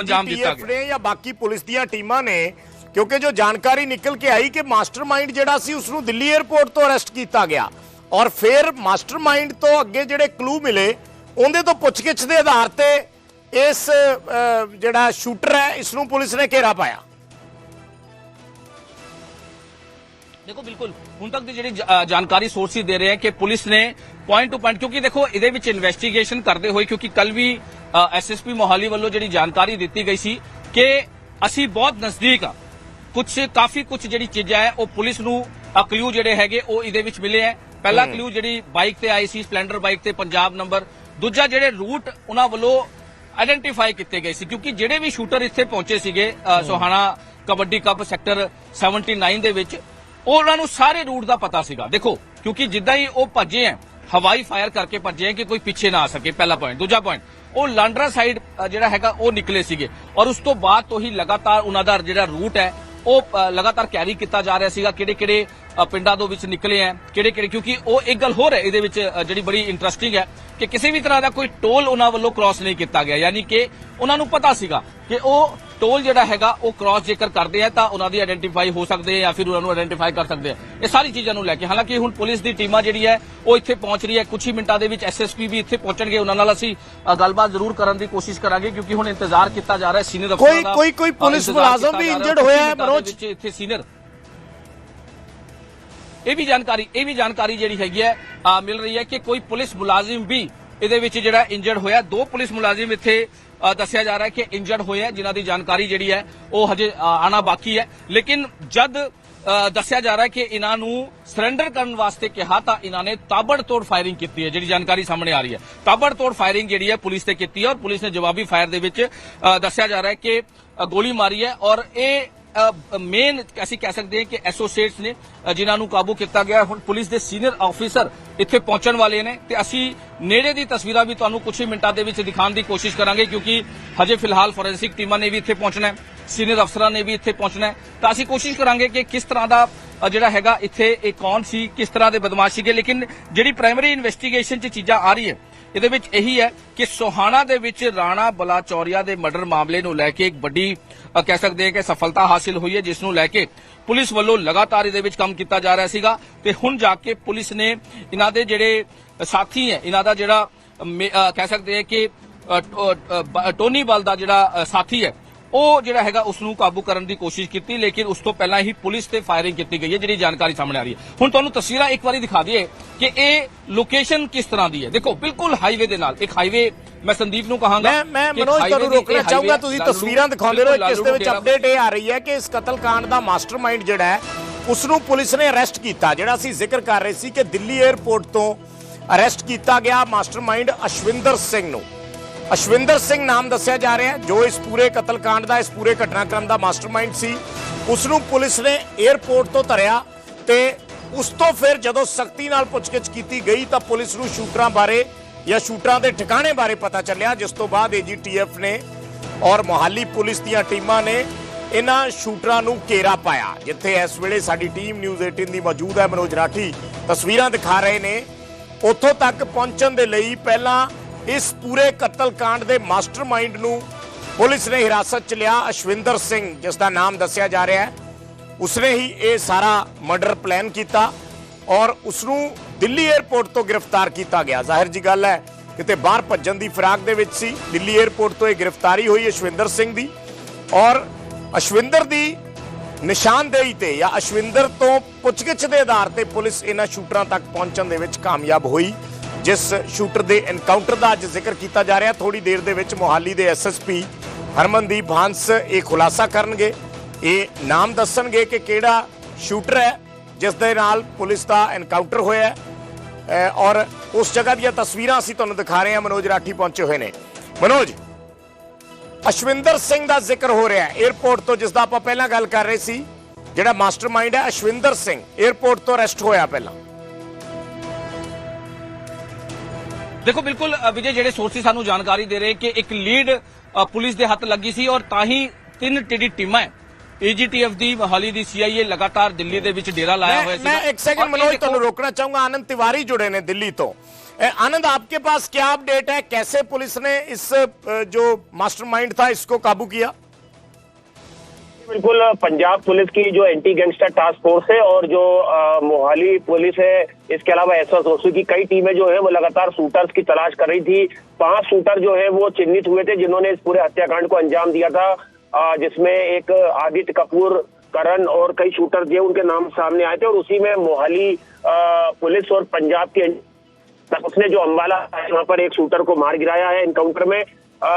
ਅੰਜਾਮ ਦਿੱਤਾ TF ਨੇ ਜਾਂ ਬਾਕੀ ਪੁਲਿਸ ਦੀਆਂ ਟੀਮਾਂ ਨੇ? ਕਿਉਂਕਿ ਜੋ ਜਾਣਕਾਰੀ ਨਿਕਲ ਕੇ ਆਈ ਕਿ ਮਾਸਟਰਮਾਈਂਡ ਜਿਹੜਾ ਸੀ ਉਸ ਨੂੰ ਦਿੱਲੀ 에ਅਰਪੋਰਟ ਤੋਂ ਅਰੈਸਟ ਕੀਤਾ ਗਿਆ। ਔਰ ਫਿਰ ਮਾਸਟਰਮਾਈਂਡ ਤੋਂ ਅੱਗੇ ਜਿਹੜੇ ਕਲੂ ਮਿਲੇ ਉਹਦੇ ਤੋਂ ਪੁੱਛਗਿੱਛ ਦੇ ਆਧਾਰ ਤੇ ਇਸ ਜਿਹੜਾ ਸ਼ੂਟਰ ਹੈ ਇਸ ਨੂੰ ਪੁਲਿਸ ਨੇ ਘੇਰਾ ਪਾਇਆ। ਦੇਖੋ ਬਿਲਕੁਲ ਹੁਣ ਤੱਕ ਦੀ ਜਿਹੜੀ ਜਾਣਕਾਰੀ ਸੋਰਸਿਸ ਦੇ ਰਹੇ ਹੈ ਕਿ ਪੁਲਿਸ ਨੇ ਪੁਆਇੰਟ ਟੂ ਪੁਆਇੰਟ ਕਿਉਂਕਿ ਦੇਖੋ ਇਹਦੇ ਵਿੱਚ ਇਨਵੈਸਟੀਗੇਸ਼ਨ ਕਰਦੇ ਹੋਏ ਕਿਉਂਕਿ ਕੱਲ ਵੀ ਐਸਐਸਪੀ ਮੋਹਾਲੀ ਵੱਲੋਂ ਜਿਹੜੀ ਜਾਣਕਾਰੀ ਦਿੱਤੀ ਗਈ ਸੀ ਕਿ ਅਸੀਂ ਬਹੁਤ ਨਜ਼ਦੀਕ ਆ। ਕੁਝ ਕਾਫੀ ਕੁਝ ਜਿਹੜੀ ਚੀਜ਼ਾਂ ਹੈ ਉਹ ਪੁਲਿਸ ਨੂੰ ਕਲੂ ਜਿਹੜੇ ਹੈਗੇ ਉਹ ਇਹਦੇ ਵਿੱਚ ਮਿਲੇ ਹੈ। ਪਹਿਲਾ ਕਲੂ ਜਿਹੜੀ ਬਾਈਕ ਤੇ ਆਈ ਸੀ ਸਪਲੈਂਡਰ ਬਾਈਕ ਤੇ ਪੰਜਾਬ ਨੰਬਰ ਦੂਜਾ ਜਿਹੜੇ ਰੂਟ ਉਹਨਾਂ ਵੱਲੋਂ ਆਇਡੈਂਟੀਫਾਈ ਕੀਤੇ ਗਏ ਸੀ ਕਿਉਂਕਿ ਜਿਹੜੇ ਵੀ ਸ਼ੂਟਰ ਇੱਥੇ ਪਹੁੰਚੇ ਸੀਗੇ ਸੋਹਾਣਾ ਕਬੱਡੀ ਕੱਪ ਸੈਕਟਰ 79 ਦੇ ਵਿੱਚ ਉਹਨਾਂ ਨੂੰ ਸਾਰੇ ਰੂਟ ਦਾ ਪਤਾ ਸੀਗਾ। ਦੇਖੋ, ਕਿਉਂਕਿ ਜਿੱਦਾਂ ਹੀ ਉਹ ਭੱਜੇ ਹੈ ਹਵਾਈ ਫਾਇਰ ਕਰਕੇ ਭੱਜੇ ਹੈ ਕਿ ਕੋਈ ਪਿੱਛੇ ਨਾ ਆ ਸਕੇ, ਪਹਿਲਾ ਪੁਆਇੰਟ ਦੂਜਾ ਪੁਆਇੰਟ ਉਹ ਲਾਂਡਰਾ ਸਾਈਡ ਜਿਹੜਾ ਹੈਗਾ, ਉਹ ਨਿਕਲੇ ਸੀਗੇ। ਔਰ ਉਸ ਤੋਂ ਬਾਅਦ ਤੋਂ ਹੀ ਲਗਾਤਾਰ ਉਹਨਾਂ ਦਾ ਜਿਹੜਾ ਰੂਟ ਹੈ, ਉਹ ਲਗਾਤਾਰ ਕੈਰੀ ਕੀਤਾ ਜਾ ਰਿਹਾ ਸੀਗਾ ਕਿਹੜੇ ਕਿਹੜੇ ਪਿੰਡਾਂ ਦੇ ਵਿੱਚ ਨਿਕਲੇ ਹੈ ਕਿਹੜੇ ਕਿਹੜੇ ਕਿਉਂਕਿ ਉਹ ਇੱਕ ਗੱਲ ਹੋਰ ਹੈ, ਇਹਦੇ ਵਿੱਚ ਜਿਹੜੀ ਬੜੀ ਇੰਟਰਸਟਿੰਗ ਹੈ ਕਿ ਕਿਸੇ ਵੀ ਤਰ੍ਹਾਂ ਦਾ ਕੋਈ ਟੋਲ ਉਹਨਾਂ ਵੱਲੋਂ ਕ੍ਰਾਸ ਨਹੀਂ ਕੀਤਾ ਗਿਆ। ਯਾਨੀ ਕਿ ਉਹਨਾਂ ਨੂੰ ਪਤਾ ਸੀਗਾ ਕਿ ਉਹ ਟੋਲ ਜਿਹੜਾ ਹੈਗਾ ਉਹ ਕ੍ਰਾਸ ਜੇਕਰ ਕਰਦੇ ਆ ਤਾਂ ਉਹਨਾਂ ਦੀ ਆਇਡੈਂਟੀਫਾਈ ਹੋ ਸਕਦੇ ਆ ਜਾਂ ਫਿਰ ਉਹਨਾਂ ਨੂੰ ਆਇਡੈਂਟੀਫਾਈ ਕਰ ਸਕਦੇ ਆ। ਇਹ ਸਾਰੀ ਚੀਜ਼ਾਂ ਨੂੰ ਲੈ ਕੇ। ਹਾਲਾਂਕਿ ਹੁਣ ਪੁਲਿਸ ਦੀ ਟੀਮਾਂ ਜਿਹੜੀ ਹੈ ਉਹ ਇੱਥੇ ਪਹੁੰਚ ਰਹੀ ਹੈ। ਕੁਝ ਹੀ ਮਿੰਟਾਂ ਦੇ ਵਿੱਚ ਐਸਐਸਪੀ ਵੀ ਇੱਥੇ ਪਹੁੰਚਣਗੇ। ਉਹਨਾਂ ਨਾਲ ਅਸੀਂ ਗੱਲਬਾਤ ਜ਼ਰੂਰ ਕਰਨ ਦੀ ਕੋਸ਼ਿਸ਼ ਕਰਾਂਗੇ ਕਿਉਂਕਿ ਹੁਣ ਇੰਤਜ਼ਾਰ ਕੀਤਾ ਜਾ ਰਿਹਾ ਹੈ ਸੀਨੀਅਰ ਅਫਸਰਾਂ ਦਾ। ਕੋਈ- ਕੋਈ ਪੁਲਿਸ ਮੁਲਾਜ਼ਮ ਵੀ injured ਹੋਇਆ ਹੈ, ਮਨੋਜ? ਇੱਥੇ ਸੀਨੀਅਰ ਇਹ ਵੀ ਜਾਣਕਾਰੀ ਇਹ ਵੀ ਜਾਣਕਾਰੀ ਜਿਹੜੀ ਹੈਗੀ ਹੈ ਮਿਲ ਰਹੀ ਹੈ ਕਿ ਕੋਈ ਪੁਲਿਸ ਮੁਲਾਜ਼ਮ ਵੀ ਇਹਦੇ ਵਿੱਚ ਜਿਹੜਾ ਇੰਜਰਡ ਹੋਇਆ। ਦੋ ਪੁਲਿਸ ਮੁਲਾਜ਼ਮ ਇੱਥੇ ਦੱਸਿਆ ਜਾ ਰਿਹਾ ਹੈ ਕਿ ਇੰਜਰਡ ਹੋਏ ਹੈ ਜਿਨ੍ਹਾਂ ਦੀ ਜਾਣਕਾਰੀ ਜਿਹੜੀ ਹੈ ਉਹ ਹਜੇ ਅ, ਆਣਾ ਬਾਕੀ ਹੈ। ਲੇਕਿਨ ਜਦ ਦੱਸਿਆ ਜਾ ਰਿਹਾ ਹੈ ਕਿ ਇਹਨਾਂ ਨੂੰ ਸਰੈਂਡਰ ਕਰਨ ਵਾਸਤੇ ਕਿਹਾ ਤਾਂ ਇਹਨਾਂ ਨੇ ਤਾਬੜਤੋੜ ਫਾਇਰਿੰਗ ਕੀਤੀ ਹੈ ਜਿਹੜੀ ਜਾਣਕਾਰੀ ਸਾਹਮਣੇ ਆ ਰਹੀ ਹੈ। ਤਾਬੜਤੋੜ ਫਾਇਰਿੰਗ ਜਿਹੜੀ ਹੈ ਪੁਲਿਸ ਤੇ ਕੀਤੀ ਹੈ ਔਰ ਪੁਲਿਸ ਨੇ ਜਵਾਬੀ ਫਾਇਰ ਦੇ ਵਿੱਚ ਦੱਸਿਆ ਜਾ ਰਿਹਾ ਹੈ ਕਿ ਗੋਲੀ ਮਾਰੀ ਹੈ ਔਰ ਇਹ ਮੇਨ ਅਸੀਂ ਕਹਿ ਸਕਦੇ ਹਾਂ ਕਿ ਐਸੋਸੀਏਟਸ ਨੇ ਜਿਨ੍ਹਾਂ ਨੂੰ ਕਾਬੂ ਕੀਤਾ ਗਿਆ ਹੁਣ ਪੁਲਿਸ ਦੇ ਸੀਨੀਅਰ ਆਫੀਸਰ ਇੱਥੇ ਪਹੁੰਚਣ ਵਾਲੇ ਨੇ ਤੇ ਅਸੀਂ ਨੇੜੇ ਦੀ ਤਸਵੀਰਾਂ ਵੀ ਤੁਹਾਨੂੰ ਕੁਝ ਹੀ ਮਿੰਟਾਂ ਦੇ ਵਿੱਚ ਦਿਖਾਉਣ ਦੀ ਕੋਸ਼ਿਸ਼ ਕਰਾਂਗੇ ਕਿਉਂਕਿ ਹਜੇ ਫਿਲਹਾਲ ਫੋਰੈਂਸਿਕ ਟੀਮਾਂ ਨੇ ਵੀ ਇੱਥੇ ਪਹੁੰਚਣਾ ਹੈ ਸੀਨੀਅਰ ਅਫਸਰਾਂ ਨੇ ਵੀ ਇੱਥੇ ਪਹੁੰਚਣਾ ਹੈ। ਤਾਂ ਅਸੀਂ ਕੋਸ਼ਿਸ਼ ਕਰਾਂਗੇ ਕਿ ਕਿਸ ਤਰ੍ਹਾਂ ਦਾ ਜਿਹੜਾ ਹੈਗਾ ਇੱਥੇ ਇਹ ਕੌਣ ਸੀ, ਕਿਸ ਤਰ੍ਹਾਂ ਦੇ ਬਦਮਾਸ਼ ਸੀਗੇ। ਲੇਕਿਨ ਜਿਹੜੀ ਪ੍ਰਾਇਮਰੀ ਇਨਵੈਸਟੀਗੇਸ਼ਨ 'ਚ ਚੀਜ਼ਾਂ ਆ ਰਹੀ ਹੈ ਇਹਦੇ ਵਿੱਚ ਇਹੀ ਹੈ ਕਿ ਸੋਹਾਣਾ ਦੇ ਵਿੱਚ ਰਾਣਾ ਬਲਾਚੌਰੀਆ ਦੇ ਮਰਡਰ ਮਾਮਲੇ ਨੂੰ ਲੈ ਕੇ ਇੱਕ ਵੱਡੀ ਕਹਿ ਸਕਦੇ ਹਾਂ ਕਿ ਸਫਲਤਾ ਹਾਸਿਲ ਹੋਈ ਹੈ ਜਿਸ ਨੂੰ ਲੈ ਕੇ ਪੁਲਿਸ ਵੱਲੋਂ ਲਗਾਤਾਰ ਇਹਦੇ ਵਿੱਚ ਕੰਮ ਕੀਤਾ ਜਾ ਰਿਹਾ ਸੀਗਾ। ਤੇ ਹੁਣ ਜਾ ਕੇ ਪੁਲਿਸ ਨੇ ਇਹਨਾਂ ਦੇ ਜਿਹੜੇ ਸਾਥੀ ਹੈ ਇਹਨਾਂ ਦਾ ਜਿਹੜਾ ਕਹਿ ਸਕਦੇ ਹਾਂ ਕਿ ਅ, ਟੋਨੀ ਬਲ ਦਾ ਜਿਹੜਾ ਸਾਥੀ ਹੈ ਉਹ ਜਿਹੜਾ ਹੈਗਾ ਉਸ ਨੂੰ ਕਾਬੂ ਕਰਨ ਦੀ ਕੋਸ਼ਿਸ਼ ਕੀਤੀ ਲੇਕਿਨ ਉਸ ਤੋਂ ਪਹਿਲਾਂ ਹੀ ਪੁਲਿਸ ਤੇ ਫਾਇਰਿੰਗ ਕੀਤੀ ਗਈ ਹੈ ਜਿਹੜੀ ਜਾਣਕਾਰੀ ਸਾਹਮਣੇ ਆ ਰਹੀ ਹੈ। ਹੁਣ ਤੁਹਾਨੂੰ ਤਸਵੀਰਾਂ ਇੱਕ ਵਾਰੀ ਦਿਖਾ ਦਈਏ ਕਿ ਇਹ ਲੋਕੇਸ਼ਨ ਕਿਸ ਤਰ੍ਹਾਂ ਦੀ ਹੈ। ਦੇਖੋ ਬਿਲਕੁਲ ਹਾਈਵੇ ਦੇ ਨਾਲ ਇੱਕ ਹਾਈਵੇ ਮੈਂ ਸੰਦੀਪ ਨੂੰ ਕਹਾਂਗਾ ਮੈਂ ਮਨੋਜ ਤੁਹਾਨੂੰ ਰੋਕਣਾ ਚਾਹੂੰਗਾ ਤੁਸੀਂ ਤਸਵੀਰਾਂ ਦਿਖਾਉਂਦੇ ਰਹੋ ਕਿਸ ਦੇ ਵਿੱਚ ਅਪਡੇਟ ਇਹ ਆ ਰਹੀ ਹੈ ਕਿ ਇਸ ਕਾਂਡ ਦਾ ਮਾਸਟਰਮਾਈਂਡ ਜਿਹੜਾ ਹੈ ਉਸ ਨੂੰ ਪੁਲਿਸ ਨੇ ਅਰੈਸਟ ਕੀਤਾ ਜਿਹੜਾ ਅਸੀਂ ਜ਼ਿਕਰ ਕਰ ਰਹੇ ਸੀ ਕਿ ਦਿੱਲੀ 에ਅਰਪੋਰਟ ਤੋਂ ਅਰੈਸਟ ਕੀਤਾ ਗਿਆ ਮਾਸਟਰਮਾਈਂਡ ਅਸ਼ਵਿੰਦਰ ਸਿੰਘ ਨੂੰ। ਅਸ਼ਵਿੰਦਰ ਸਿੰਘ ਨਾਮ ਦੱਸਿਆ ਜਾ ਰਿਹਾ ਜੋ ਇਸ ਪੂਰੇ ਕਤਲकांड ਦਾ, ਇਸ ਪੂਰੇ ਘਟਨਾਕ੍ਰਮ ਦਾ ਮਾਸਟਰਮਾਈਂਡ ਸੀ। ਉਸ ਨੂੰ ਪੁਲਿਸ ਨੇ 에ਅਰਪੋਰਟ ਤੋਂ ਧਰਿਆ ਤੇ ਉਸ ਤੋਂ ਫਿਰ ਜਦੋਂ ਸਖਤੀ ਨਾਲ ਪੁੱਛਗਿੱਛ ਕੀਤੀ ਗਈ ਤਾਂ ਪੁਲਿਸ ਨੂੰ ਸ਼ੂਟਰਾਂ ਬਾਰੇ ਜਾਂ ਸ਼ੂਟਰਾਂ ਦੇ ਠਿਕਾਣੇ ਬਾਰੇ ਪਤਾ ਚੱਲਿਆ, ਜਿਸ ਤੋਂ ਬਾਅਦ ਏਜੀਟੀਐਫ ਨੇ ਔਰ ਮੋਹਾਲੀ ਪੁਲਿਸ ਦੀਆਂ ਟੀਮਾਂ ਨੇ ਇਹਨਾਂ ਸ਼ੂਟਰਾਂ ਨੂੰ ਘੇਰਾ ਪਾਇਆ। ਜਿੱਥੇ ਇਸ ਵੇਲੇ ਸਾਡੀ ਟੀਮ ਨਿਊਜ਼ 18 ਦੀ ਮੌਜੂਦ ਹੈ, ਮਨੋਜ ਰਾਠੀ। ਤਸਵੀਰਾਂ ਦਿਖਾ ਰਹੇ ਨੇ। ਉੱਥੋਂ ਤੱਕ ਪਹੁੰਚਣ ਦੇ ਲਈ ਪਹਿਲਾਂ ਇਸ ਪੂਰੇ ਕਤਲ ਕਾਂਡ ਦੇ ਮਾਸਟਰਮਾਈਂਡ ਨੂੰ ਪੁਲਿਸ ਨੇ ਹਿਰਾਸਤ 'ਚ ਲਿਆ ਅਸ਼ਵਿੰਦਰ ਸਿੰਘ, ਜਿਸ ਦਾ ਨਾਮ ਦੱਸਿਆ ਜਾ ਰਿਹਾ ਹੈ। ਉਸਨੇ ਹੀ ਇਹ ਸਾਰਾ ਮਰਡਰ ਪਲਾਨ ਕੀਤਾ ਔਰ ਉਸ ਨੂੰ ਦਿੱਲੀ 에ਅਰਪੋਰਟ ਤੋਂ ਗ੍ਰਿਫਤਾਰ ਕੀਤਾ ਗਿਆ। ਜ਼ਾਹਿਰ ਜੀ ਗੱਲ ਹੈ, ਕਿਤੇ ਬਾਹਰ ਭੱਜਣ ਦੀ ਫਿਰਾਕ ਦੇ ਵਿੱਚ ਸੀ। ਦਿੱਲੀ 에ਅਰਪੋਰਟ ਤੋਂ ਇਹ ਗ੍ਰਿਫਤਾਰੀ ਹੋਈ ਅਸ਼ਵਿੰਦਰ ਸਿੰਘ ਦੀ ਔਰ ਅਸ਼ਵਿੰਦਰ ਦੀ ਨਿਸ਼ਾਨਦੇਹੀ ਤੇ ਜਾਂ ਅਸ਼ਵਿੰਦਰ ਤੋਂ ਪੁੱਛਗਿੱਛ ਦੇ ਆਧਾਰ ਤੇ ਪੁਲਿਸ ਇਹਨਾਂ ਸ਼ੂਟਰਾਂ ਤੱਕ ਪਹੁੰਚਣ ਦੇ ਵਿੱਚ ਕਾਮਯਾਬ ਹੋਈ। ਜਿਸ ਸ਼ੂਟਰ ਦੇ ਐਨਕਾਊਂਟਰ ਦਾ ਅੱਜ ਜ਼ਿਕਰ ਕੀਤਾ ਜਾ ਰਿਹਾ ਥੋੜੀ ਦੇਰ ਦੇ ਵਿੱਚ ਮੋਹਾਲੀ ਦੇ ਐਸਐਸਪੀ ਹਰਮਨਦੀਪ ਹਾਂਸ ਇਹ ਖੁਲਾਸਾ ਕਰਨਗੇ। ਇਹ ਨਾਮ ਦੱਸਣਗੇ ਕਿ ਕਿਹੜਾ ਸ਼ੂਟਰ ਹੈ, ਜਿਸ ਦੇ ਨਾਲ ਪੁਲਿਸ ਦਾ ਐਨਕਾਊਂਟਰ ਹੋਇਆ ਹੈ। ਔਰ ਉਸ ਜਗ੍ਹਾ ਦੀਆਂ ਤਸਵੀਰਾਂ ਅਸੀਂ ਤੁਹਾਨੂੰ ਦਿਖਾ ਰਹੇ ਹਾਂ। ਮਨੋਜ ਰਾਠੀ ਪਹੁੰਚੇ ਹੋਏ ਨੇ। ਮਨੋਜ, ਅਸ਼ਵਿੰਦਰ ਸਿੰਘ ਦਾ ਜ਼ਿਕਰ ਹੋ ਰਿਹਾ ਹੈ 에ਅਰਪੋਰਟ ਤੋਂ, ਜਿਸ ਦਾ ਆਪਾਂ ਪਹਿਲਾਂ ਗੱਲ ਕਰ ਰਹੇ ਸੀ। ਜਿਹੜਾ ਮਾਸਟਰਮਾਈਂਡ ਹੈ ਅਸ਼ਵਿੰਦਰ ਸਿੰਘ 에ਅਰਪੋਰਟ ਤੋਂ ਅਰੈਸਟ ਹੋਇਆ ਪਹਿਲਾਂ। ਦੇਖੋ ਬਿਲਕੁਲ ਅ, ਵਿਜੇ ਜਿਹੜੇ ਸੋਰਸਿਸ ਸਾਨੂੰ ਜਾਣਕਾਰੀ ਦੇ ਰਹੇ ਕਿ ਇੱਕ ਲੀਡ ਅ, ਪੁਲਿਸ ਦੇ ਹੱਥ ਲੱਗੀ ਸੀ ਔਰ ਤਾਂ ਹੀ ਤਿੰਨ ਟੀਡੀ ਟੀਮਾਂ ਹੈ ਏਜੀਟੀਐਫ ਦੀ ਮੋਹਾਲੀ ਦੀ ਸੀਆਈਏ ਲਗਾਤਾਰ ਦਿੱਲੀ ਦੇ ਵਿੱਚ ਡੇਰਾ ਲਾਇਆ ਹੋਇਆ ਮੈਂ ਸੀ ਮੈਂ ਇੱਕ ਸੈਕਿੰਡ ਮਨੋਜ ਤੁਹਾਨੂੰ ਰੋਕਣਾ ਚਾਹੂੰਗਾ ਆਨੰਦ ਤਿਵਾਰੀ ਜੁੜੇ ਨੇ ਦਿੱਲੀ ਤੋਂ ए, आनंद आपके पास क्या अपडेट है कैसे पुलिस ने इस अ, जो मास्टरमाइंड था इसको काबू किया बिल्कुल पंजाब पुलिस की जो एंटी गैंगस्टर टास्क फोर्स है और जो मोहाली पुलिस है, इसके अलावा एसएसओसी की कई टीमें जो है, वो लगातार शूटर्स की तलाश कर रही थी। पाँच शूटर जो है, वो चिन्हित हुए थे, जिन्होंने इस पूरे हत्याकांड को अंजाम दिया था। जिसमें एक आदित्य कपूर, करण और कई शूटर जो उनके नाम सामने आए थे और उसी में मोहाली पुलिस और पंजाब के उसने जो अम्बाला वहाँ पर एक शूटर को मार गिराया है इनकाउंटर में।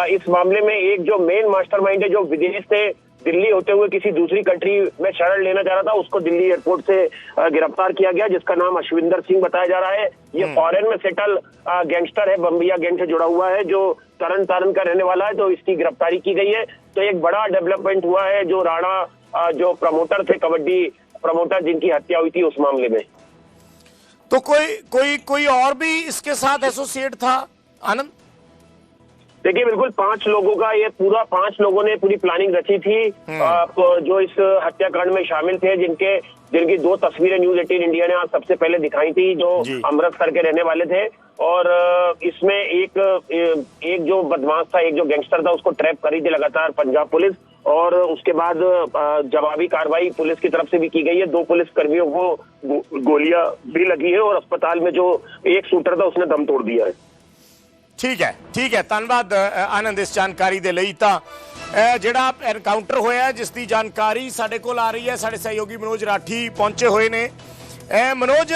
इस मामले में एक जो मेन मास्टरमाइंड है, जो विदेश से दिल्ली होते हुए किसी दूसरी कंट्री में शरण लेना चाह रहा था उसको दिल्ली एयरपोर्ट से गिरफ़्तार किया गया जिसका नाम अश्विंदर सिंह बताया जा रहा है। ये फॉरेन में सेटल गैंगस्टर है बम्बिया गैंग से जुड़ा हुआ है जो तरन तारन का रहने वाला है तो इसकी गिरफ्तारी की गई है। तो एक बड़ा डेवलपमेंट हुआ है जो राणा जो प्रमोटर थे कबड्डी प्रमोटर जिनकी हत्या हुई थी उस मामले में। तो कोई कोई कोई और भी इसके साथ एसोसिएट था आनंद? देखिए बिल्कुल पाँच लोगों का ये पूरा पाँच लोगों ने पूरी प्लानिंग रची थी। प- जो इस हत्याकांड में शामिल थे जिनके जिनकी दो तस्वीरें न्यूज़ एटीन इंडिया ने आज सबसे पहले दिखाई थी जो अमृतसर के रहने वाले थे। और इसमें एक एक जो बदमाश था एक जो गैंगस्टर था उसको ट्रैप करी थी लगातार पंजाब पुलिस। और उसके बाद जवाबी कार्रवाई पुलिस की तरफ़ से भी की गई है। दो पुलिस कर्मियों को गोलियाँ भी लगी है और अस्पताल में जो एक शूटर था उसने दम तोड़ दिया है। ਠੀਕ ਹੈ ਠੀਕ ਹੈ। ਧੰਨਵਾਦ ਆਨੰਦ ਇਸ ਜਾਣਕਾਰੀ ਦੇ ਲਈ ਤਾਂ। ਜਿਹੜਾ ਐਨਕਾਊਂਟਰ ਹੋਇਆ, ਜਿਸ ਦੀ ਜਾਣਕਾਰੀ ਸਾਡੇ ਕੋਲ ਆ ਰਹੀ ਹੈ, ਸਾਡੇ ਸਹਿਯੋਗੀ ਮਨੋਜ ਰਾਠੀ ਪਹੁੰਚੇ ਹੋਏ ਨੇ। ਮਨੋਜ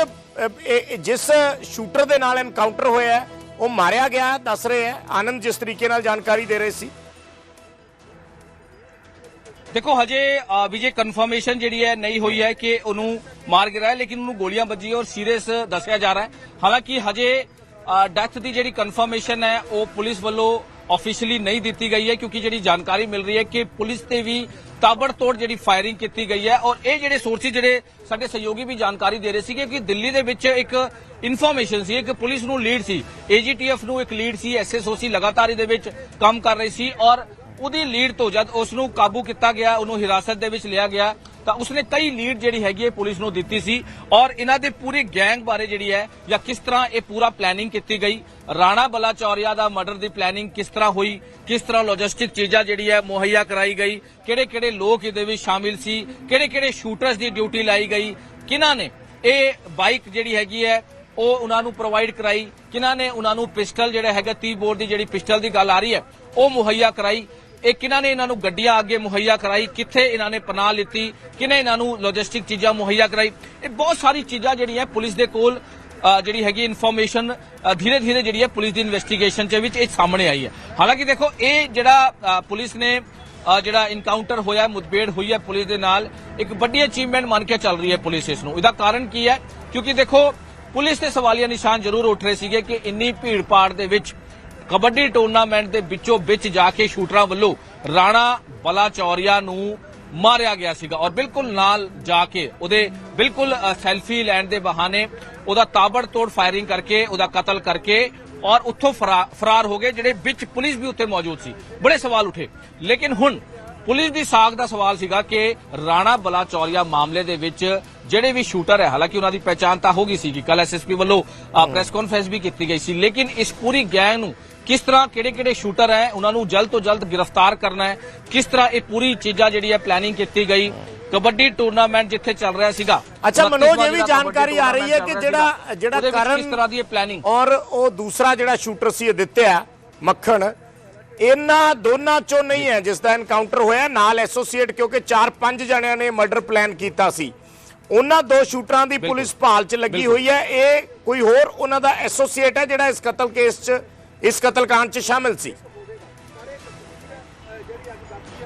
ਜਿਸ ਸ਼ੂਟਰ ਦੇ ਨਾਲ ਐਨਕਾਊਂਟਰ ਹੋਇਆ ਉਹ ਮਾਰਿਆ ਗਿਆ, ਦੱਸ ਰਹੇ ਹੈ। ਆਨੰਦ ਜਿਸ ਤਰੀਕੇ ਨਾਲ ਜਾਣਕਾਰੀ ਦੇ ਰਹੇ ਸੀ। ਦੇਖੋ, ਹਜੇ ਵਿਜੇ ਕਨਫਰਮੇਸ਼ਨ ਜਿਹੜੀ ਹੈ, ਨਹੀਂ ਹੋਈ ਹੈ ਕਿ ਉਹਨੂੰ ਮਾਰ ਗਿਆ ਹੈ ਲੇਕਿਨ ਉਹਨੂੰ ਗੋਲੀਆਂ ਵੱਜੀ ਔਰ ਸੀਰੀਅਸ ਦੱਸਿਆ ਜਾ ਰਿਹਾ ਹੈ। ਹਾਲਾਂਕਿ ਹਜੇ ਡੈਥ ਦੀ ਜਿਹੜੀ ਕਨਫਰਮੇਸ਼ਨ ਹੈ, ਉਹ ਪੁਲਿਸ ਵੱਲੋਂ ਆਫੀਸ਼ੀਅਲੀ ਨਹੀਂ ਦਿੱਤੀ ਗਈ ਹੈ, ਕਿਉਂਕਿ ਜਿਹੜੀ ਜਾਣਕਾਰੀ ਮਿਲ ਰਹੀ ਹੈ ਕਿ ਪੁਲਿਸ ਤੇ ਵੀ ਤਾਬੜਤੋੜ ਜਿਹੜੀ ਫਾਇਰਿੰਗ ਕੀਤੀ ਗਈ ਹੈ। ਔਰ ਇਹ ਜਿਹੜੇ ਸੋਰਸਿਸ ਜਿਹੜੇ ਸਾਡੇ ਸਹਿਯੋਗੀ ਵੀ ਜਾਣਕਾਰੀ ਦੇ ਰਹੇ ਸੀਗੇ ਕਿ ਦਿੱਲੀ ਦੇ ਵਿੱਚ ਇੱਕ ਇਨਫੋਰਮੇਸ਼ਨ ਸੀ ਕਿ ਪੁਲਿਸ ਨੂੰ ਲੀਡ ਸੀ। ਏਜੀਟੀਐਫ ਨੂੰ ਇੱਕ ਲੀਡ ਸੀ ਐਸਐਸਓਸੀ ਲਗਾਤਾਰ ਇਹਦੇ ਵਿੱਚ ਕੰਮ ਕਰ ਰਹੀ ਸੀ ਔਰ ਉਹਦੀ ਲੀਡ ਤੋਂ ਜਦ ਉਸ ਨੂੰ ਕਾਬੂ ਕੀਤਾ ਗਿਆ, ਉਹਨੂੰ ਹਿਰਾਸਤ ਦੇ ਵਿੱਚ ਲਿਆ ਗਿਆ ਤਾਂ ਉਸਨੇ ਕਈ ਲੀਡ ਜਿਹੜੀ ਹੈਗੀ ਹੈ ਪੁਲਿਸ ਨੂੰ ਦਿੱਤੀ ਸੀ ਔਰ ਇਹਨਾਂ ਦੇ ਪੂਰੇ ਗੈਂਗ ਬਾਰੇ ਜਿਹੜੀ ਹੈ ਜਾਂ ਕਿਸ ਤਰ੍ਹਾਂ ਇਹ ਪੂਰਾ ਪਲੈਨਿੰਗ ਕੀਤੀ ਗਈ? ਰਾਣਾ ਬਲਾਚੌਰੀਆ ਦਾ ਮਰਡਰ ਦੀ ਪਲੈਨਿੰਗ ਕਿਸ ਤਰ੍ਹਾਂ ਹੋਈ? ਕਿਸ ਤਰ੍ਹਾਂ ਲੌਜਿਸਟਿਕ ਚੀਜ਼ਾਂ ਜਿਹੜੀ ਹੈ ਮੁਹੱਈਆ ਕਰਾਈ ਗਈ? ਕਿਹੜੇ ਕਿਹੜੇ ਲੋਕ ਇਹਦੇ ਵਿੱਚ ਸ਼ਾਮਿਲ ਸੀ? ਕਿਹੜੇ ਕਿਹੜੇ ਸ਼ੂਟਰਸ ਦੀ ਡਿਊਟੀ ਲਾਈ ਗਈ? ਕਿਹਨਾਂ ਨੇ ਇਹ ਬਾਈਕ ਜਿਹੜੀ ਹੈਗੀ ਹੈ, ਉਹ ਉਹਨਾਂ ਨੂੰ ਪ੍ਰੋਵਾਈਡ ਕਰਾਈ? ਕਿਹਨਾਂ ਨੇ ਉਹਨਾਂ ਨੂੰ ਪਿਸਟਲ ਜਿਹੜਾ ਹੈਗਾ 30 ਬੋਰ ਦੀ ਜਿਹੜੀ ਪਿਸਟਲ ਦੀ ਗੱਲ ਆ ਰਹੀ ਹੈ, ਉਹ ਮੁਹੱਈਆ ਕਰਾਈ? ਇਹ ਕਿਹਨਾਂ ਨੇ ਇਹਨਾਂ ਨੂੰ ਗੱਡੀਆਂ ਅੱਗੇ ਮੁਹੱਈਆ ਕਰਾਈ, ਕਿੱਥੇ ਇਹਨਾਂ ਨੇ ਪਨਾਹ ਲਿੱਤੀ, ਕਿਹਨੇ ਇਹਨਾਂ ਨੂੰ ਲੌਜਿਸਟਿਕ ਚੀਜ਼ਾਂ ਮੁਹੱਈਆ ਕਰਾਈ। ਇਹ ਬਹੁਤ ਸਾਰੀ ਚੀਜ਼ਾਂ ਜਿਹੜੀਆਂ ਪੁਲਿਸ ਦੇ ਕੋਲ ਜਿਹੜੀ ਹੈਗੀ ਇਨਫੋਰਮੇਸ਼ਨ ਧੀਰੇ ਧੀਰੇ ਜਿਹੜੀ ਹੈ ਪੁਲਿਸ ਦੀ ਇਨਵੈਸਟੀਗੇਸ਼ਨ ਦੇ ਵਿੱਚ ਇਹ ਸਾਹਮਣੇ ਆਈ ਹੈ। ਹਾਲਾਂਕਿ ਦੇਖੋ, ਇਹ ਜਿਹੜਾ ਪੁਲਿਸ ਨੇ ਜਿਹੜਾ ਇਨਕਾਊਂਟਰ ਹੋਇਆ ਮੁठਭੇੜ ਹੋਈ ਹੈ ਪੁਲਿਸ ਦੇ ਨਾਲ, ਇੱਕ ਵੱਡੀ ਅਚੀਵਮੈਂਟ ਮੰਨ ਕੇ ਚੱਲ ਰਹੀ ਹੈ ਪੁਲਿਸ ਇਸ ਨੂੰ। ਇਹਦਾ ਕਾਰਨ ਕੀ ਹੈ? ਕਿਉਂਕਿ ਦੇਖੋ, ਪੁਲਿਸ ਤੇ ਸਵਾਲੀਆ ਨਿਸ਼ਾਨ ਜ਼ਰੂਰ ਉੱਠ ਰਹੇ ਸੀਗੇ ਕਿ ਇੰਨੀ ਭੀੜ ਭਾੜ ਦੇ ਵਿੱਚ ਕਬੱਡੀ ਟੂਰਨਾਮੈਂਟ ਦੇ ਵਿੱਚੋਂ ਵਿੱਚ ਜਾ ਕੇ ਸ਼ੂਟਰਾਂ ਵੱਲੋਂ ਰਾਣਾ ਬਲਾਚੌਰੀਆ ਨੂੰ ਮਾਰਿਆ ਗਿਆ ਸੀਗਾ ਔਰ ਬਿਲਕੁਲ ਨਾਲ ਜਾ ਕੇ ਉਹਦੇ ਬਿਲਕੁਲ ਸੈਲਫੀ ਲੈਣ ਦੇ ਬਹਾਨੇ ਉਹਦਾ ਤਾਬੜਤੋੜ ਫਾਇਰਿੰਗ ਕਰਕੇ ਉਹਦਾ ਕਤਲ ਕਰਕੇ ਔਰ ਉੱਥੋਂ ਫਰਾ- ਫਰਾਰ ਹੋ ਗਏ ਜਿਹੜੇ ਵਿੱਚ ਪੁਲਿਸ ਵੀ ਉੱਥੇ ਮੌਜੂਦ ਸੀ। ਬੜੇ ਸਵਾਲ ਉਠੇ। ਲੇਕਿਨ ਹੁਣ ਪੁਲਿਸ ਦੀ ਸਾਖ ਦਾ ਸਵਾਲ ਸੀਗਾ ਕਿ ਰਾਣਾ ਬਲਾਚੌਰੀਆ ਮਾਮਲੇ ਦੇ ਵਿੱਚ ਜਿਹੜੇ ਵੀ ਸ਼ੂਟਰ ਹੈ ਹਾਲਾਂਕਿ ਉਹਨਾਂ ਦੀ ਪਹਿਚਾਣ ਤਾਂ ਹੋ ਗਈ ਸੀ ਕਿ ਕੱਲ ਐਸਐਸਪੀ ਵੱਲੋਂ ਪ੍ਰੈਸ ਕਾਨਫਰੰਸ ਵੀ ਕੀਤੀ ਗਈ ਸੀ। ਲੇਕਿਨ ਇਸ ਪੂਰੀ ਗੈਂਗ ਨੂੰ ਕਿਸ ਤਰ੍ਹਾਂ ਕਿਹੜੇ ਕਿਹੜੇ ਸ਼ੂਟਰ ਹੈ ਉਹਨਾਂ ਨੂੰ ਜਲਦ ਤੋਂ ਜਲਦ ਗ੍ਰਿਫਤਾਰ ਕਰਨਾ ਹੈ ਕਿਸ ਤਰ੍ਹਾਂ ਇਹ ਪੂਰੀ ਚੀਜ਼ਾਂ ਜਿਹੜੀ ਹੈ ਪਲੈਨਿੰਗ ਕੀਤੀ ਗਈ ਕਬੱਡੀ ਟੂਰਨਾਮੈਂਟ ਜਿੱਥੇ ਚੱਲ ਰਿਹਾ ਸੀਗਾ ਅੱਛਾ, 29ਵਾਂ ਮਨੋਜ, ਇਹ ਵੀ ਜਾਣਕਾਰੀ ਆ ਰਹੀ ਹੈ ਕਿ ਜਿਹੜਾ- ਜਿਹੜਾ ਕਰਨ- ਕਿਸ ਤਰ੍ਹਾਂ ਦੀ ਇਹ ਪਲੈਨਿੰਗ ਔਰ ਉਹ ਦੂਸਰਾ ਜਿਹੜਾ ਸ਼ੂਟਰ ਸੀ ਅਦਿੱਤਿਆ ਮੱਖਣ ਇਹਨਾਂ ਦੋਨਾਂ ਚੋਂ ਨਹੀਂ ਹੈ ਜਿਸ ਦਾ ਐਨਕਾਊਂਟਰ ਹੋਇਆ ਨਾਲ ਐਸੋਸੀਏਟ ਕਿਉਂਕਿ 4-5 ਜਣਿਆਂ ਨੇ ਮਰਡਰ ਪਲਾਨ ਕੀਤਾ ਸੀ ਉਹਨਾਂ ਦੋ ਸ਼ੂਟਰਾਂ ਦੀ ਪੁਲਿਸ ਭਾਲ 'ਚ ਲੱਗੀ। ਹੋਈ ਹੈ ਇਹ ਕੋਈ ਹੋਰ ਉਹਨਾਂ ਦਾ ਐਸੋਸੀਏਟ ਹੈ ਜਿਹੜਾ ਇਸ ਕਤਲ ਕੇਸ 'ਚ ਇਸ ਕਤਲकांड 'ਚ ਸ਼ਾਮਿਲ ਸੀ।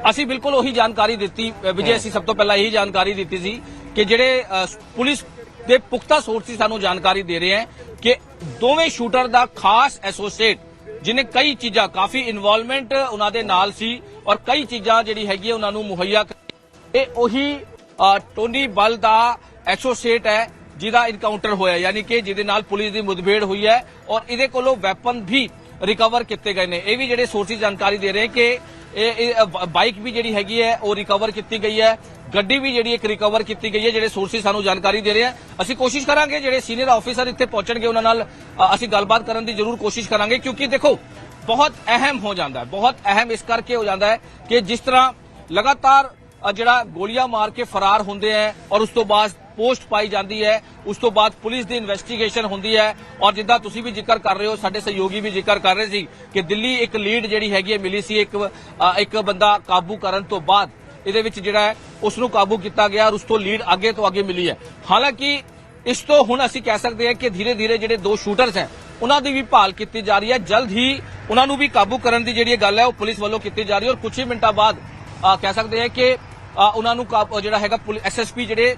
ਅਸੀਂ ਬਿਲਕੁਲ ਉਹੀ ਜਾਣਕਾਰੀ ਦਿੱਤੀ ਵਿਜੇ ਅਸੀਂ ਸਭ ਤੋਂ ਪਹਿਲਾਂ ਇਹੀ ਜਾਣਕਾਰੀ ਦਿੱਤੀ ਸੀ ਕਿ ਜਿਹੜੇ ਪੁਲਿਸ ਦੇ ਪੁਖਤਾ ਸੋਰਸਿਸ ਸਾਨੂੰ ਜਾਣਕਾਰੀ ਦੇ ਰਹੇ ਹੈ ਕਿ ਦੋਵੇਂ ਸ਼ੂਟਰ ਦਾ ਖਾਸ ਐਸੋਸੀਏਟ ਜਿਨੇ ਕਈ ਚੀਜ਼ਾਂ ਕਾਫੀ ਇਨਵੋਲਵਮੈਂਟ ਉਹਨਾਂ ਦੇ ਨਾਲ ਸੀ ਔਰ ਕਈ ਚੀਜ਼ਾਂ ਜਿਹੜੀ ਹੈਗੀ ਉਹਨਾਂ ਨੂੰ ਮੁਹੱਈਆ ਇਹ ਉਹੀ ਟੋਨੀ ਬਲ ਦਾ ਐਸੋਸੀਏਟ ਹੈ ਜਿਹਦਾ ਇਨਕਾਊਂਟਰ ਹੋਇਆ ਯਾਨੀ ਕਿ ਜਿਹਦੇ ਨਾਲ ਪੁਲਿਸ ਦੀ ਮੁਠਭੇੜ ਹੋਈ ਹੈ ਔਰ ਇਹਦੇ ਕੋਲੋਂ ਵੈਪਨ ਵੀ ਰਿਕਵਰ ਕੀਤੇ ਗਏ ਨੇ। ਇਹ ਵੀ ਜਿਹੜੇ ਸੋਰਸਿਸ ਜਾਣਕਾਰੀ ਦੇ ਰਹੇ ਕਿ ਇਹ ਬਾਈਕ ਵੀ ਜਿਹੜੀ ਹੈਗੀ ਹੈ, ਉਹ ਰਿਕਵਰ ਕੀਤੀ ਗਈ ਹੈ। ਗੱਡੀ ਵੀ ਜਿਹੜੀ ਇੱਕ ਰਿਕਵਰ ਕੀਤੀ ਗਈ ਹੈ, ਜਿਹੜੇ ਸੋਰਸਿਸ ਸਾਨੂੰ ਜਾਣਕਾਰੀ ਦੇ ਰਹੇ ਆ ਅਸੀਂ ਕੋਸ਼ਿਸ਼ ਕਰਾਂਗੇ, ਜਿਹੜੇ ਸੀਨੀਅਰ ਆਫੀਸਰ ਇੱਥੇ ਪਹੁੰਚਣਗੇ ਉਹਨਾਂ ਨਾਲ ਅਸੀਂ ਗੱਲਬਾਤ ਕਰਨ ਦੀ ਜ਼ਰੂਰ ਕੋਸ਼ਿਸ਼ ਕਰਾਂਗੇ, ਕਿਉਂਕਿ ਦੇਖੋ, ਬਹੁਤ ਅਹਿਮ ਹੋ ਜਾਂਦਾ ਹੈ, ਬਹੁਤ ਅਹਿਮ ਇਸ ਕਰਕੇ ਹੋ ਜਾਂਦਾ ਹੈ ਕਿ ਜਿਸ ਤਰ੍ਹਾਂ ਲਗਾਤਾਰ ਜਿਹੜਾ ਗੋਲੀਆਂ ਮਾਰ ਕੇ ਫਰਾਰ ਹੁੰਦੇ ਹੈ ਔਰ ਉਸ ਤੋਂ ਬਾਅਦ ਪੋਸਟ ਪਾਈ ਜਾਂਦੀ ਹੈ, ਉਸ ਤੋਂ ਬਾਅਦ ਪੁਲਿਸ ਦੀ ਇਨਵੈਸਟੀਗੇਸ਼ਨ ਹੁੰਦੀ ਹੈ ਔਰ ਜਿੱਦਾਂ ਤੁਸੀਂ ਵੀ ਜ਼ਿਕਰ ਕਰ ਰਹੇ ਹੋ, ਸਾਡੇ ਸਹਿਯੋਗੀ ਵੀ ਜ਼ਿਕਰ ਕਰ ਰਹੇ ਸੀ ਕਿ ਦਿੱਲੀ ਇੱਕ ਲੀਡ ਜਿਹੜੀ ਹੈਗੀ ਹੈ, ਮਿਲੀ ਸੀ ਇੱਕ ਇੱਕ ਬੰਦਾ ਕਾਬੂ ਕਰਨ ਤੋਂ ਬਾਅਦ। ਇਹਦੇ ਵਿੱਚ ਜਿਹੜਾ ਹੈ ਉਸ ਨੂੰ ਕਾਬੂ ਕੀਤਾ ਗਿਆ ਔਰ ਉਸ ਤੋਂ ਲੀਡ ਅੱਗੇ ਤੋਂ ਅੱਗੇ ਮਿਲੀ ਹੈ। ਹਾਲਾਂਕਿ ਇਸ ਤੋਂ ਹੁਣ ਅਸੀਂ ਕਹਿ ਸਕਦੇ ਹਾਂ ਕਿ ਧੀਰੇ ਧੀਰੇ ਜਿਹੜੇ ਦੋ ਸ਼ੂਟਰਸ ਹੈ, ਉਹਨਾਂ ਦੀ ਵੀ ਭਾਲ ਕੀਤੀ ਜਾ ਰਹੀ ਹੈ। ਜਲਦ ਹੀ ਉਹਨਾਂ ਨੂੰ ਵੀ ਕਾਬੂ ਕਰਨ ਦੀ ਜਿਹੜੀ ਇਹ ਗੱਲ ਹੈ, ਉਹ ਪੁਲਿਸ ਵੱਲੋਂ ਕੀਤੀ ਜਾ ਰਹੀ ਹੈ ਔਰ ਕੁਝ ਹੀ ਮਿੰਟਾਂ ਬਾਅਦ ਕਹਿ ਸਕਦੇ ਹਾਂ ਕਿ ਉਹਨਾਂ ਨੂੰ ਕਾਬ- ਜਿਹੜਾ ਹੈਗਾ ਐਸਐਸਪੀ ਜਿਹੜੇ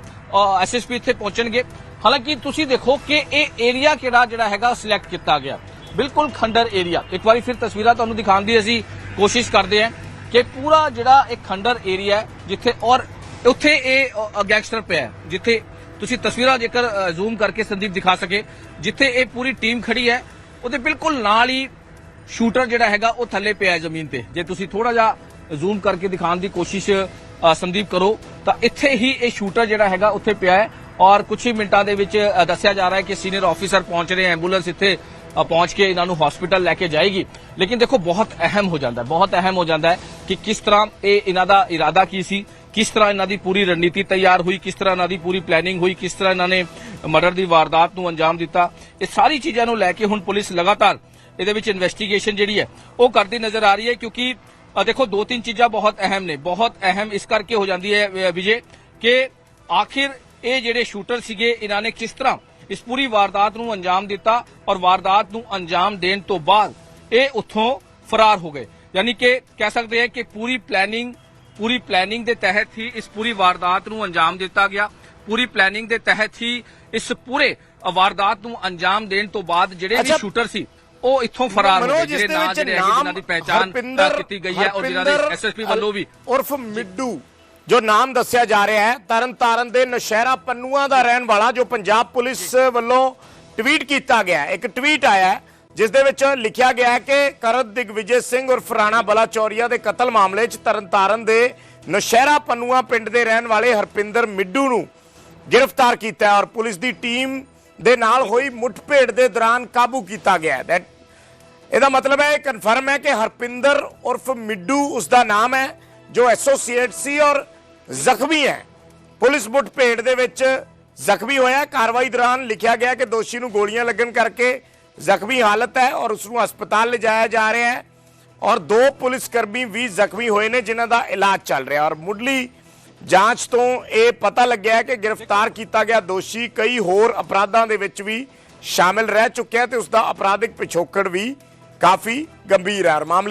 ਐਸਐਸਪੀ ਇੱਥੇ ਪਹੁੰਚਣਗੇ। ਹਾਲਾਂਕਿ ਤੁਸੀਂ ਦੇਖੋ ਕਿ ਇਹ ਏਰੀਆ ਕਿਹੜਾ ਜਿਹੜਾ ਹੈਗਾ ਸਿਲੈਕਟ ਕੀਤਾ ਗਿਆ। ਬਿਲਕੁਲ ਖੰਡਰ ਏਰੀਆ ਇੱਕ ਵਾਰੀ ਫਿਰ ਤਸਵੀਰਾਂ ਤੁਹਾਨੂੰ ਦਿਖਾਉਣ ਦੀ ਅਸੀਂ ਕੋਸ਼ਿਸ਼ ਕਰਦੇ ਹਾਂ ਕਿ ਪੂਰਾ ਜਿਹੜਾ ਇੱਕ ਖੰਡਰ ਏਰੀਆ ਹੈ, ਜਿੱਥੇ ਔਰ ਉੱਥੇ ਇਹ ਗੈਂਗਸਟਰ ਪਿਆ ਜਿੱਥੇ ਤੁਸੀਂ ਤਸਵੀਰਾਂ ਜੇਕਰ ਜ਼ੂਮ ਕਰਕੇ ਸੰਦੀਪ ਦਿਖਾ ਸਕੇ, ਜਿੱਥੇ ਇਹ ਪੂਰੀ ਟੀਮ ਖੜੀ ਹੈ, ਉਹਦੇ ਬਿਲਕੁਲ ਨਾਲ ਹੀ ਸ਼ੂਟਰ ਜਿਹੜਾ ਹੈਗਾ ਉਹ ਥੱਲੇ ਪਿਆ ਜ਼ਮੀਨ ਤੇ। ਜੇ ਤੁਸੀਂ ਥੋੜਾ ਜਿਹਾ ਜ਼ੂਮ ਕਰਕੇ ਦਿਖਾਉਣ ਦੀ ਕੋਸ਼ਿਸ਼ ਸੰਦੀਪ ਕਰੋ, ਤਾਂ ਇੱਥੇ ਹੀ ਇਹ ਸ਼ੂਟਰ ਜਿਹੜਾ ਹੈਗਾ ਉੱਥੇ ਪਿਆ ਹੈ ਔਰ ਕੁਝ ਹੀ ਮਿੰਟਾਂ ਦੇ ਵਿੱਚ ਦੱਸਿਆ ਜਾ ਰਿਹਾ ਹੈ ਕਿ ਸੀਨੀਅਰ ਆਫੀਸਰ ਪਹੁੰਚ ਰਹੇ ਹੈ, ਐਂਬੂਲੈਂਸ ਇੱਥੇ ਪਹੁੰਚ ਕੇ ਇਹਨਾਂ ਨੂੰ ਹਸਪੀਟਲ ਲੈ ਕੇ ਜਾਏਗੀ। ਲੇਕਿਨ ਦੇਖੋ, ਬਹੁਤ ਅਹਿਮ ਹੋ ਜਾਂਦਾ ਹੈ, ਬਹੁਤ ਅਹਿਮ ਹੋ ਜਾਂਦਾ ਹੈ ਕਿ ਕਿਸ ਤਰ੍ਹਾਂ ਇਹ ਇਹਨਾਂ ਦਾ ਇਰਾਦਾ ਕੀ ਸੀ, ਕਿਸ ਤਰ੍ਹਾਂ ਇਹਨਾਂ ਦੀ ਪੂਰੀ ਰਣਨੀਤੀ ਤਿਆਰ ਹੋਈ, ਕਿਸ ਤਰ੍ਹਾਂ ਇਹਨਾਂ ਦੀ ਪੂਰੀ ਪਲੈਨਿੰਗ ਹੋਈ, ਕਿਸ ਤਰ੍ਹਾਂ ਇਹਨਾਂ ਨੇ ਮਰਡਰ ਦੀ ਵਾਰਦਾਤ ਨੂੰ ਅੰਜਾਮ ਦਿੱਤਾ। ਇਹ ਸਾਰੀ ਚੀਜ਼ਾਂ ਨੂੰ ਲੈ ਕੇ ਹੁਣ ਪੁਲਿਸ ਲਗਾਤਾਰ ਇਹਦੇ ਵਿੱਚ ਇਨਵੈਸਟੀਗੇਸ਼ਨ ਜਿਹੜੀ ਹੈ, ਉਹ ਕਰਦੀ ਨਜ਼ਰ ਆ ਰਹੀ ਹੈ ਕਿਉਂਕਿ ਦੇਖੋ ਦੋ ਤਿੰਨ ਚੀਜ਼ਾਂ ਬਹੁਤ ਅਹਿਮ ਨੇ। ਬਹੁਤ ਅਹਿਮ ਇਸ ਕਰਕੇ ਹੋ ਜਾਂਦੀ ਹੈ ਵਿਜੇ ਕਿ ਆਖਿਰ ਇਹ ਜਿਹੜੇ ਸ਼ੂਟਰ ਸੀਗੇ ਇਹਨਾਂ ਨੇ ਕਿਸ ਤਰ੍ਹਾਂ ਇਸ ਪੂਰੀ ਵਾਰਦਾਤ ਨੂੰ ਅੰਜਾਮ ਦਿੱਤਾ ਔਰ ਵਾਰਦਾਤ ਨੂੰ ਅੰਜਾਮ ਦੇਣ ਤੋਂ ਬਾਅਦ ਇਹ ਉੱਥੋਂ ਫਰਾਰ ਹੋ ਗਏ। ਯਾਨੀ ਕਿ ਕਹਿ ਸਕਦੇ ਹਾਂ ਕਿ ਪੂਰੀ ਪਲੈਨਿੰਗ ਪੂਰੀ ਪਲੈਨਿੰਗ ਦੇ ਤਹਿਤ ਹੀ ਇਸ ਪੂਰੀ ਵਾਰਦਾਤ ਨੂੰ ਅੰਜਾਮ ਦਿੱਤਾ ਗਿਆ। ਪੂਰੀ ਪਲੈਨਿੰਗ ਦੇ ਤਹਿਤ ਹੀ ਇਸ ਪੂਰੇ ਵਾਰਦਾਤ ਨੂੰ ਅੰਜਾਮ ਦੇਣ ਤੋਂ ਬਾਅਦ ਜਿਹੜੇ ਵੀ ਸ਼ੂਟਰ ਸੀ ਉਹ ਇੱਥੋਂ ਫਰਾਰ ਹੋ ਗਏ ਜਿਹੜੇ ਇਸ ਦੇ ਨਾਂ ਵਿੱਚ ਜਿਹੜੇ ਜਿਨ੍ਹਾਂ ਦੀ ਪਹਿਚਾਣ ਕੀਤੀ ਗਈ ਹੈ ਔਰ ਜਿਨ੍ਹਾਂ ਦੀ ਐਸਐਸਪੀ ਵੱਲੋਂ ਵੀ ਉਰਫ ਮਿੱਡੂ ਜੋ ਨਾਮ ਦੱਸਿਆ ਜਾ ਰਿਹਾ ਹੈ ਤਰਨ ਤਾਰਨ ਦੇ ਨਸ਼ਹਿਰਾ ਪੰਨੂਆਂ ਦਾ ਰਹਿਣ ਵਾਲਾ ਜੋ ਪੰਜਾਬ ਪੁਲਿਸ ਵੱਲੋਂ ਟਵੀਟ ਕੀਤਾ ਗਿਆ। ਇੱਕ ਟਵੀਟ ਆਇਆ ਜਿਸ ਦੇ ਵਿੱਚ ਲਿਖਿਆ ਗਿਆ ਹੈ ਕਿ ਕਰਨ ਦਿਗਵਿਜੇ ਸਿੰਘ ਉਰਫ ਰਾਣਾ ਬਲਾਚੌਰੀਆ ਦੇ ਕਤਲ ਮਾਮਲੇ 'ਚ ਤਰਨ ਤਾਰਨ ਦੇ ਨਸ਼ਹਿਰਾ ਪੰਨੂਆਂ ਪਿੰਡ ਦੇ ਰਹਿਣ ਵਾਲੇ ਹਰਪਿੰਦਰ ਮਿੱਡੂ ਨੂੰ ਗ੍ਰਿਫਤਾਰ ਕੀਤਾ ਔਰ ਪੁਲਿਸ ਦੀ ਟੀਮ ਦੇ ਨਾਲ ਹੋਈ ਮੁੱਠਭੇੜ ਦੇ ਦੌਰਾਨ ਕਾਬੂ ਕੀਤਾ ਗਿਆ ਹੈ ਇਹਦਾ ਮਤਲਬ ਹੈ, ਇਹ ਕਨਫਰਮ ਹੈ ਕਿ ਹਰਪਿੰਦਰ ਉਰਫ ਮਿੱਡੂ ਉਸ ਦਾ ਨਾਮ ਹੈ, ਜੋ ਐਸੋਸੀਏਟ ਸੀ ਔਰ ਜ਼ਖਮੀ ਹੈ। ਪੁਲਿਸ ਮੁੱਠਭੇੜ ਦੇ ਵਿੱਚ ਜ਼ਖਮੀ ਹੋਇਆ ਕਾਰਵਾਈ ਦੌਰਾਨ ਲਿਖਿਆ ਗਿਆ ਕਿ ਦੋਸ਼ੀ ਨੂੰ ਗੋਲੀਆਂ ਲੱਗਣ ਕਰਕੇ ਜ਼ਖਮੀ ਹਾਲਤ ਹੈ ਔਰ ਉਸ ਨੂੰ ਹਸਪਤਾਲ ਲਿਜਾਇਆ ਜਾ ਰਿਹਾ ਹੈ ਔਰ ਦੋ ਪੁਲਿਸ ਕਰਮੀ ਵੀ ਜ਼ਖਮੀ ਹੋਏ ਨੇ, ਜਿਨ੍ਹਾਂ ਦਾ ਇਲਾਜ ਚੱਲ ਰਿਹਾ ਔਰ ਮੁੱਢਲੀ ਜਾਂਚ ਤੋਂ ਇਹ ਪਤਾ ਲੱਗਿਆ ਕਿ ਗ੍ਰਿਫਤਾਰ ਕੀਤਾ ਗਿਆ ਦੋਸ਼ੀ ਕਈ ਹੋਰ ਅਪਰਾਧਾਂ ਦੇ ਵਿੱਚ ਵੀ ਸ਼ਾਮਿਲ ਰਹਿ ਚੁੱਕਿਆ ਤੇ ਉਸ ਦਾ ਅਪਰਾਧਿਕ ਪਿਛੋਕੜ ਵੀ ਕਾਫੀ ਗੰਭੀਰ ਹੈ ਔਰ ਮਾਮਲੇ